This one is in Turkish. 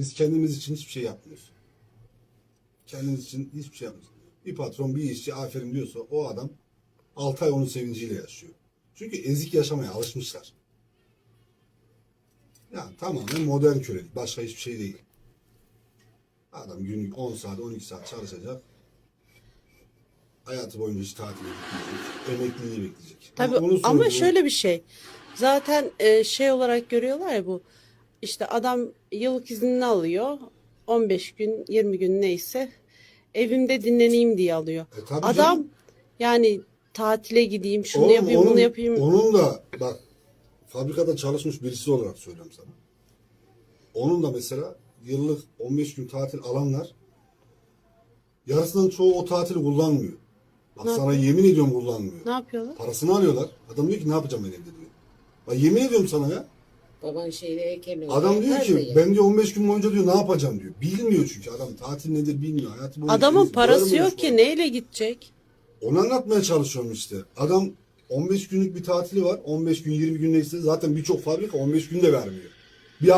Biz kendimiz için hiçbir şey yapmıyoruz. Kendimiz için hiçbir şey yapmıyoruz. Bir patron bir işçi aferin diyorsa o adam 6 ay onun sevinciyle yaşıyor. Çünkü ezik yaşamaya alışmışlar. Yani tamamen modern kölelik. Başka hiçbir şey değil. Adam günlük 10 saat 12 saat çalışacak. Hayatı boyunca hiç tatile gitmeyecek. Emekliliği bekleyecek. Tabii ama söylüyorum. şöyle bir şey. Zaten e, şey olarak görüyorlar ya bu. İşte adam yıllık iznini alıyor. 15 gün, 20 gün neyse evimde dinleneyim diye alıyor. E, tabii adam canım. yani tatile gideyim, şunu Oğlum, yapayım, onun, bunu yapayım. Onun da bak fabrikada çalışmış birisi olarak söylüyorum sana. Onun da mesela yıllık 15 gün tatil alanlar yarısının çoğu o tatili kullanmıyor. Bak Ne sana yemin ediyorum kullanmıyor. Ne yapıyorlar? Parasını alıyorlar. Adam diyor ki ne yapacağım ben evde diyor. Bak yemin ediyorum sana ya. Baban şeyde heykel Adam diyor ki ben diyor 15 gün boyunca diyor ne yapacağım diyor. Bilmiyor çünkü adam tatil nedir bilmiyor. Hayatı boyunca Adamın hiç parası görmüyor yok şu ki neyle gidecek? Onu anlatmaya çalışıyorum işte. Adam 15 günlük bir tatili var. 15 gün 20 gün neyse zaten birçok fabrika 15 gün de vermiyor. Bir